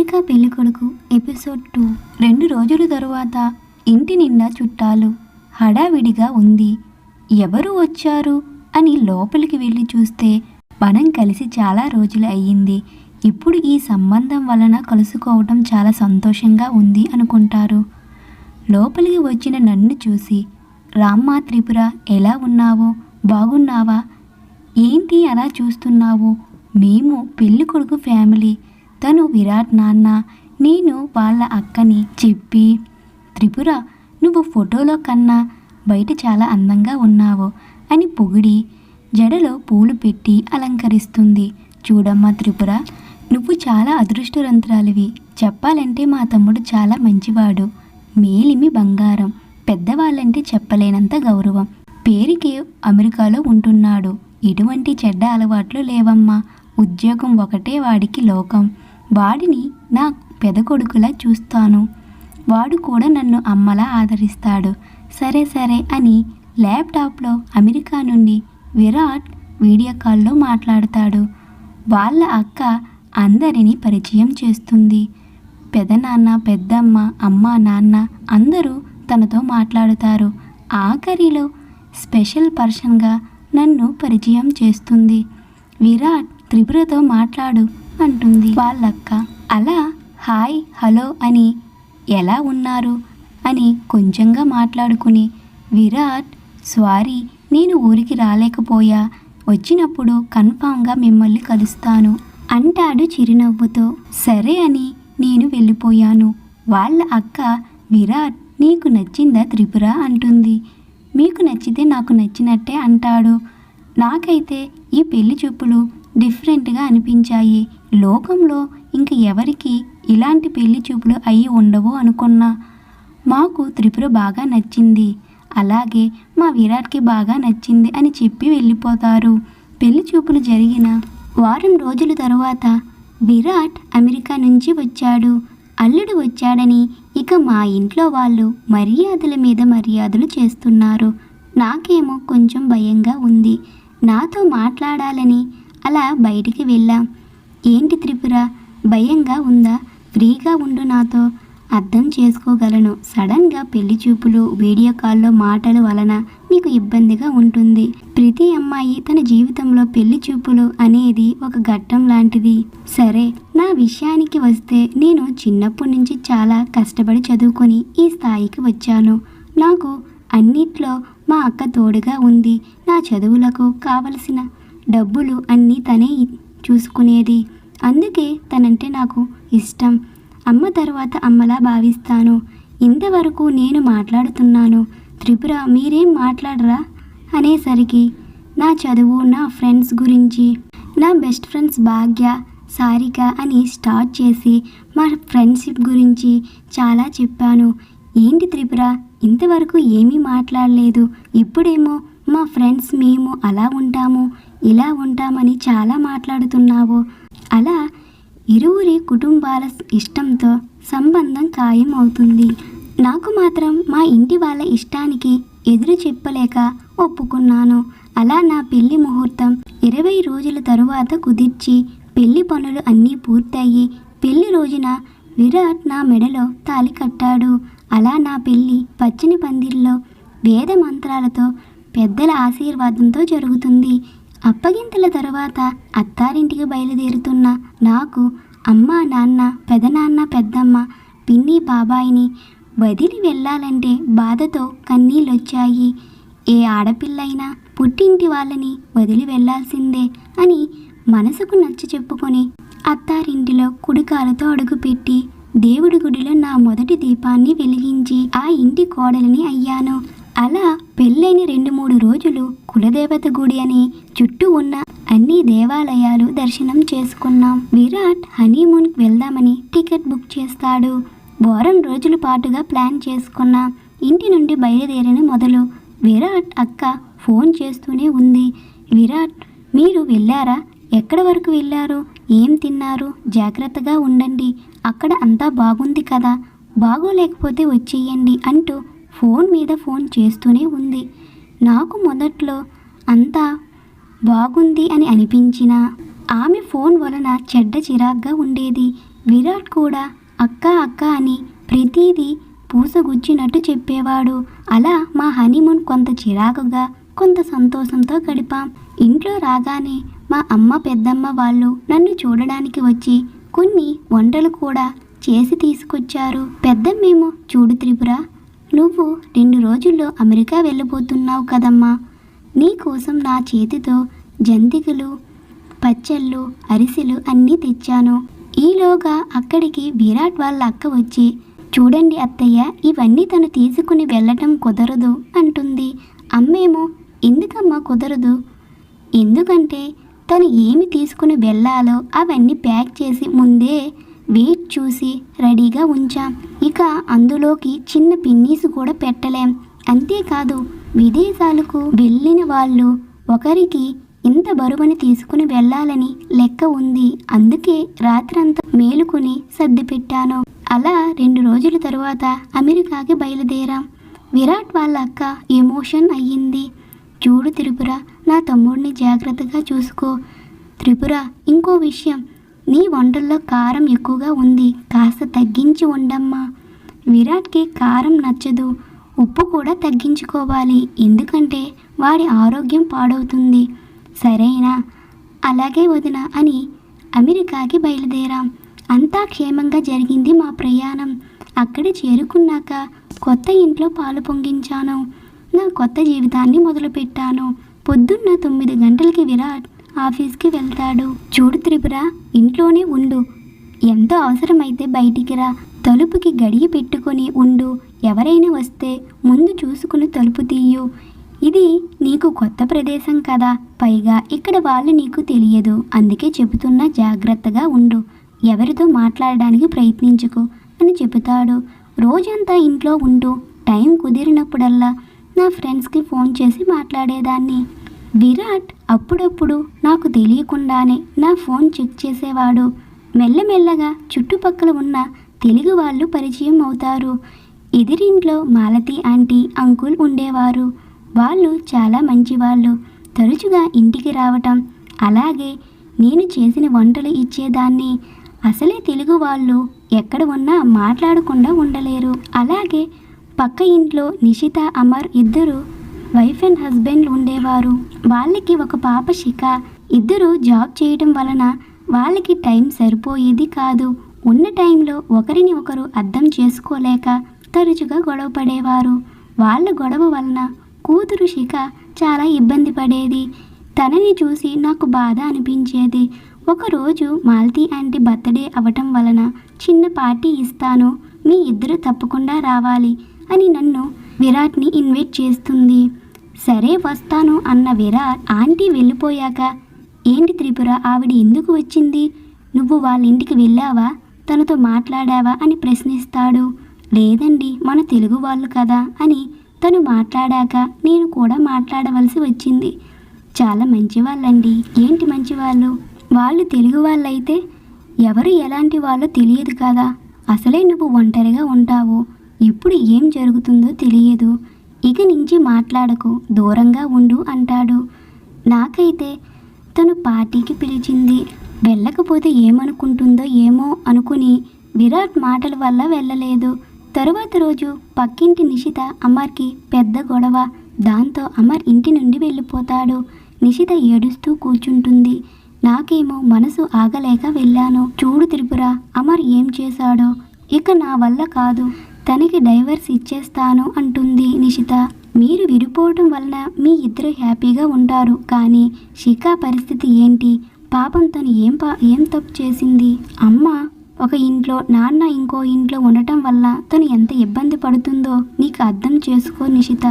America పెళ్ళికొడుకు episode two. రెండు రోజుల తరువాత ఇంటి నిండా చుట్టాలు. హడావిడిగా ఉంది. ఎవరు వచ్చారు అని లోపలికి వెళ్ళి చూస్తే మనం కలిసి చాలా రోజులు అయ్యింది. ఇప్పుడు ఈ సంబంధం వలన కలుసుకోవడం చాలా సంతోషంగా ఉంది అనుకుంటారు. లోపలికి వచ్చిన నన్ను చూసి రామ్మా త్రిపుర ఎలా ఉన్నావు? బాగున్నావా? ఏంటి అలా చూస్తున్నావు? మేము పెళ్ళి కొడుకు ఫ్యామిలీ. తను విరాట్ నాన్న నేను వాళ్ళ అక్కని చెప్పి త్రిపుర నువ్వు ఫోటోలో కన్నా బయట చాలా అందంగా ఉన్నావు అని పొగిడి జడలో పూలు పెట్టి అలంకరిస్తుంది. చూడమ్మా త్రిపుర నువ్వు చాలా అదృష్టవంతురాలివి. చెప్పాలంటే మా తమ్ముడు చాలా మంచివాడు. మేలిమి బంగారం. పెద్దవాళ్ళంటే చెప్పలేనంత గౌరవం. పేరుకే అమెరికాలో ఉంటున్నాడు. ఎటువంటి చెడ్డ అలవాట్లు లేవమ్మా. ఉద్యోగం ఒకటే వాడికి లోకం. వాడిని నా పెదకొడుకులా చూస్తాను. వాడు కూడా నన్ను అమ్మలా ఆదరిస్తాడు. సరే సరే అని ల్యాప్టాప్లో అమెరికా నుండి విరాట్ వీడియో కాల్లో మాట్లాడతాడు. వాళ్ళ అక్క అందరినీ పరిచయం చేస్తుంది. పెదనాన్న పెద్దమ్మ అమ్మ నాన్న అందరూ తనతో మాట్లాడుతారు. ఆఖరిలో స్పెషల్ పర్సన్గా నన్ను పరిచయం చేస్తుంది. విరాట్ త్రిపురతో మాట్లాడు. అంటుంది. వాళ్ళక్క అలా హాయ్ హలో అని ఎలా ఉన్నారు? అని కొంచెంగా మాట్లాడుకుని విరాట్ సారీ నేను ఊరికి రాలేకపోయా. వచ్చినప్పుడు కన్ఫామ్గా మిమ్మల్ని కలుస్తాను అంటాడు చిరునవ్వుతో. సరే అని నేను వెళ్ళిపోయాను. వాళ్ళ అక్క విరాట్ నీకు నచ్చిందా త్రిపుర? అంటుంది. మీకు నచ్చితే నాకు నచ్చినట్టే అంటాడు. నాకైతే ఈ పెళ్ళి చూపులు డిఫరెంట్గా అనిపించాయి. లోకంలో ఇంక ఎవరికి ఇలాంటి పెళ్ళి చూపులు అయి ఉండవు అనుకున్నా. మాకు త్రిపుర బాగా నచ్చింది. అలాగే మా విరాట్కి బాగా నచ్చింది అని చెప్పి వెళ్ళిపోతారు. పెళ్ళి చూపులు జరిగిన వారం రోజుల తరువాత విరాట్ అమెరికా నుంచి వచ్చాడు. అల్లుడు వచ్చాడని ఇక మా ఇంట్లో వాళ్ళు మర్యాదల మీద మర్యాదలు చేస్తున్నారు. నాకేమో కొంచెం భయంగా ఉంది. నాతో మాట్లాడాలని అలా బయటికి వెళ్ళాం. ఏంటి త్రిపుర? భయంగా ఉందా? ఫ్రీగా ఉండు నాతో. అర్థం చేసుకోగలను. సడన్గా పెళ్ళి చూపులు వీడియో కాల్లో మాటలు వలన నీకు ఇబ్బందిగా ఉంటుంది. ప్రతి అమ్మాయి తన జీవితంలో పెళ్ళి చూపులు అనేది ఒక ఘట్టం లాంటిది. సరే నా విషయానికి వస్తే నేను చిన్నప్పటి నుంచి చాలా కష్టపడి చదువుకొని ఈ స్థాయికి వచ్చాను. నాకు అన్నిట్లో మా అక్క తోడుగా ఉంది. నా చదువులకు కావలసిన డబ్బులు అన్నీ తనే చూసుకునేది. అందుకే తనంటే నాకు ఇష్టం. అమ్మ తర్వాత అమ్మలా భావిస్తాను. ఇంతవరకు నేను మాట్లాడుతున్నాను. త్రిపుర మీరేం మాట్లాడరా? అనేసరికి నా చదువు నా ఫ్రెండ్స్ గురించి నా బెస్ట్ ఫ్రెండ్స్ భాగ్య సారిక అని స్టార్ట్ చేసి మా ఫ్రెండ్షిప్ గురించి చాలా చెప్పాను. ఏంటి త్రిపుర? ఇంతవరకు ఏమీ మాట్లాడలేదు. ఇప్పుడేమో మా ఫ్రెండ్స్ మేము అలా ఉంటాము ఇలా ఉంటామని చాలా మాట్లాడుతున్నావు. అలా ఇరువురి కుటుంబాల ఇష్టంతో సంబంధం ఖాయం అవుతుంది నాకు మాత్రం మా ఇంటి వాళ్ళ ఇష్టానికి ఎదురు చెప్పలేక ఒప్పుకున్నాను. అలా నా పెళ్ళి ముహూర్తం ఇరవై రోజుల తరువాత కుదిర్చి పెళ్ళి పనులు అన్నీ పూర్తయ్యి పెళ్ళి రోజున విరాట్ నా మెడలో తాలి కట్టాడు. అలా నా పెళ్ళి పచ్చని పందిరిలో వేద మంత్రాలతో పెద్దల ఆశీర్వాదంతో జరుగుతుంది. అప్పగింతల తర్వాత అత్తారింటికి బయలుదేరుతున్న నాకు అమ్మ నాన్న పెదనాన్న పెద్దమ్మ పిన్ని బాబాయిని వదిలి వెళ్ళాలంటే బాధతో కన్నీళ్ళొచ్చాయి. ఏ ఆడపిల్లైనా పుట్టింటి వాళ్ళని వదిలి వెళ్ళాల్సిందే అని మనసుకు నచ్చ చెప్పుకొని అత్తారింటిలో కుడికాలతో అడుగుపెట్టి దేవుడి గుడిలో నా మొదటి దీపాన్ని వెలిగించి ఆ ఇంటి కోడలిని అయ్యాను. అలా పెళ్ళైన రెండు మూడు రోజులు కులదేవత గుడి అని చుట్టూ ఉన్న అన్ని దేవాలయాలు దర్శనం చేసుకున్నాం. విరాట్ హనీమూన్కి వెళ్దామని టికెట్ బుక్ చేస్తాడు. వారం రోజుల పాటుగా ప్లాన్ చేసుకున్నా. ఇంటి నుండి బయలుదేరిన మొదలు విరాట్ అక్క ఫోన్ చేస్తూనే ఉంది. విరాట్ మీరు వెళ్ళారా? ఎక్కడ వరకు వెళ్ళారు? ఏం తిన్నారు? జాగ్రత్తగా ఉండండి. అక్కడ అంతా బాగుంది కదా. బాగోలేకపోతే వచ్చేయండి అంటూ ఫోన్ మీద ఫోన్ చేస్తూనే ఉంది. నాకు మొదట్లో అంతా బాగుంది అని అనిపించిన ఆమె ఫోన్ వలన చెడ్డ చిరాగ్గా ఉండేది. విరాట్ కూడా అక్క అక్క అని ప్రతిదీ పూసగుచ్చినట్టు చెప్పేవాడు. అలా మా హనీమూన్ కొంత చిరాకుగా కొంత సంతోషంతో గడిపాం. ఇంట్లో రాగానే మా అమ్మ పెద్దమ్మ వాళ్ళు నన్ను చూడడానికి వచ్చి కొన్ని వంటలు కూడా చేసి తీసుకొచ్చారు. పెద్దమ్మేమో చూడు త్రిపుర నువ్వు రెండు రోజుల్లో అమెరికా వెళ్ళబోతున్నావు కదమ్మా. నీ కోసం నా చేతితో జంతికలు పచ్చళ్ళు అరిసెలు అన్నీ తెచ్చాను. ఈలోగా అక్కడికి విరాట్ వాళ్ళ అక్క వచ్చి చూడండి అత్తయ్య ఇవన్నీ తను తీసుకుని వెళ్ళటం కుదరదు అంటుంది. అమ్మేమో ఎందుకమ్మా కుదరదు? ఎందుకంటే తను ఏమి తీసుకుని వెళ్ళాలో అవన్నీ ప్యాక్ చేసి ముందే వెయిట్ చూసి రెడీగా ఉంచాం. ఇక అందులోకి చిన్న పిన్నీసు కూడా పెట్టలేం. అంతేకాదు విదేశాలకు వెళ్ళిన వాళ్ళు ఒకరికి ఇంత బరువుని తీసుకుని వెళ్ళాలని లెక్క ఉంది. అందుకే రాత్రంతా మేలుకొని సర్ది పెట్టాను. అలా రెండు రోజుల తరువాత అమెరికాకి బయలుదేరాం. విరాట్ వాళ్ళ అక్క ఎమోషన్ అయ్యింది. చూడు త్రిపుర నా తమ్ముడిని జాగ్రత్తగా చూసుకో. త్రిపుర ఇంకో విషయం. నీ వంటల్లో కారం ఎక్కువగా ఉంది కాస్త తగ్గించి ఉండమ్మా. విరాట్కి కారం నచ్చదు ఉప్పు కూడా తగ్గించుకోవాలి. ఎందుకంటే వాడి ఆరోగ్యం పాడవుతుంది. సరేనా? అలాగే వదిన అని అమెరికాకి బయలుదేరాం. అంతా క్షేమంగా జరిగింది మా ప్రయాణం. అక్కడ చేరుకున్నాక కొత్త ఇంట్లో పాలు పొంగించాను. నా కొత్త జీవితాన్ని మొదలుపెట్టాను. పొద్దున్న తొమ్మిది గంటలకి విరాట్ ఆఫీస్కి వెళ్తాడు. చూడు త్రిపుర ఇంట్లోనే ఉండు. ఎంతో అవసరమైతే బయటికి రా. తలుపుకి గడియ పెట్టుకొని ఉండు. ఎవరైనా వస్తే ముందు చూసుకుని తలుపు తీయు. ఇది నీకు కొత్త ప్రదేశం కదా. పైగా ఇక్కడ వాళ్ళు నీకు తెలియదు. అందుకే చెబుతున్నా జాగ్రత్తగా ఉండు. ఎవరితో మాట్లాడడానికి ప్రయత్నించుకో అని చెబుతాడు. రోజంతా ఇంట్లో ఉంటూ టైం కుదిరినప్పుడల్లా నా ఫ్రెండ్స్కి ఫోన్ చేసి మాట్లాడేదాన్ని. విరాట్ అప్పుడప్పుడు నాకు తెలియకుండానే నా ఫోన్ చెక్ చేసేవాడు. మెల్లమెల్లగా చుట్టుపక్కల ఉన్న తెలుగు వాళ్ళు పరిచయం అవుతారు. ఎదిరింట్లో మాలతి ఆంటీ అంకుల్ ఉండేవారు. వాళ్ళు చాలా మంచివాళ్ళు. తరచుగా ఇంటికి రావటం. అలాగే నేను చేసిన వంటలు ఇచ్చేదాన్ని. అసలే తెలుగు వాళ్ళు ఎక్కడ ఉన్నా మాట్లాడకుండా ఉండలేరు. అలాగే పక్క ఇంట్లో నిషిత అమర్ ఇద్దరు వైఫ్ అండ్ హస్బెండ్ ఉండేవారు. వాళ్ళకి ఒక పాప శిఖ. ఇద్దరు జాబ్ చేయడం వలన వాళ్ళకి టైం సరిపోయేది కాదు. ఉన్న టైంలో ఒకరిని ఒకరు అర్థం చేసుకోలేక తరచుగా గొడవ పడేవారు. వాళ్ళ గొడవ వలన కూతురు శిఖ చాలా ఇబ్బంది పడేది. తనని చూసి నాకు బాధ అనిపించేది. ఒకరోజు మాలతీ ఆంటీ బర్త్డే అవటం వలన చిన్న పార్టీ ఇస్తాను మీ ఇద్దరు తప్పకుండా రావాలి అని నన్ను విరాట్ని ఇన్వైట్ చేస్తుంది. సరే వస్తాను అన్న విరాట్ ఆంటీ వెళ్ళిపోయాక ఏంటి త్రిపుర ఆవిడ ఎందుకు వచ్చింది? నువ్వు వాళ్ళ ఇంటికి వెళ్ళావా? తనతో మాట్లాడావా? అని ప్రశ్నిస్తాడు. లేదండి మన తెలుగు వాళ్ళు కదా అని తను మాట్లాడాక నేను కూడా మాట్లాడవలసి వచ్చింది. చాలా మంచివాళ్ళండి. ఏంటి మంచివాళ్ళు? వాళ్ళు తెలుగు వాళ్ళైతే ఎవరు ఎలాంటి వాళ్ళో తెలియదు కదా. అసలే నువ్వు ఒంటరిగా ఉంటావు. ఎప్పుడు ఏం జరుగుతుందో తెలియదు. ఇక నుంచి మాట్లాడకు దూరంగా ఉండు అంటాడు. నాకైతే తను పార్టీకి పిలిచింది. వెళ్ళకపోతే ఏమనుకుంటుందో ఏమో అనుకుని విరాట్ మాటల వల్ల వెళ్ళలేదు. తరువాత రోజు పక్కింటి నిషిత అమర్కి పెద్ద గొడవ. దాంతో అమర్ ఇంటి నుండి వెళ్ళిపోతాడు. నిషిత ఏడుస్తూ కూర్చుంటుంది. నాకేమో మనసు ఆగలేక వెళ్ళాను. చూడు త్రిపుర అమర్ ఏం చేశాడో. ఇక నా వల్ల కాదు. తనకి డైవర్స్ ఇచ్చేస్తాను అంటుంది నిషిత. మీరు విడిపోవటం వలన మీ ఇద్దరు హ్యాపీగా ఉంటారు. కానీ శిఖా పరిస్థితి ఏంటి? పాపం తను ఏం పా ఏం తప్పు చేసింది? అమ్మ ఒక ఇంట్లో నాన్న ఇంకో ఇంట్లో ఉండటం వల్ల తను ఎంత ఇబ్బంది పడుతుందో నీకు అర్థం చేసుకో నిషిత.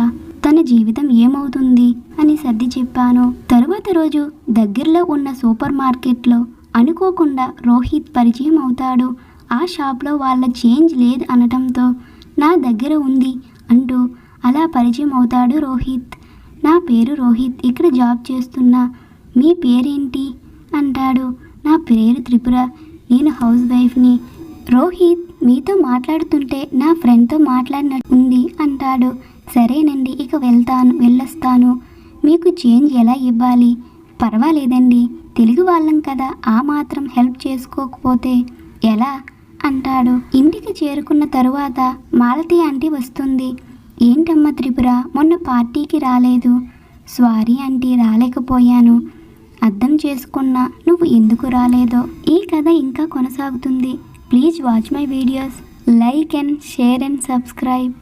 తన జీవితం ఏమవుతుంది? అని సర్ది చెప్పాను. తరువాత రోజు దగ్గరలో ఉన్న సూపర్ మార్కెట్లో అనుకోకుండా రోహిత్ పరిచయం అవుతాడు. ఆ షాప్లో వాళ్ళ చేంజ్ లేదు అనటంతో నా దగ్గర ఉంది అంటూ అలా పరిచయం అవుతాడు రోహిత్. నా పేరు రోహిత్ ఇక్కడ జాబ్ చేస్తున్నా. మీ పేరేంటి? అంటాడు. నా పేరు త్రిపుర. నేను హౌస్ వైఫ్ని. రోహిత్ మీతో మాట్లాడుతుంటే నా ఫ్రెండ్తో మాట్లాడినట్టు ఉంది అంటాడు. సరేనండి ఇక వెళ్తాను వెళ్ళొస్తాను. మీకు చేంజ్ ఎలా ఇవ్వాలి? పర్వాలేదండి తెలుగు వాళ్ళం కదా ఆ మాత్రం హెల్ప్ చేసుకోకపోతే ఎలా? అంటాడు. ఇంటికి చేరుకున్న తరువాత మాలతి ఆంటీ వస్తుంది. ఏంటమ్మా త్రిపుర మొన్న పార్టీకి రాలేదు. సారీ ఆంటీ రాలేకపోయాను. అర్థం చేసుకున్నా నువ్వు ఎందుకు రాలేదో. ఈ కథ ఇంకా కొనసాగుతుంది. Please watch my videos. Like and share and subscribe.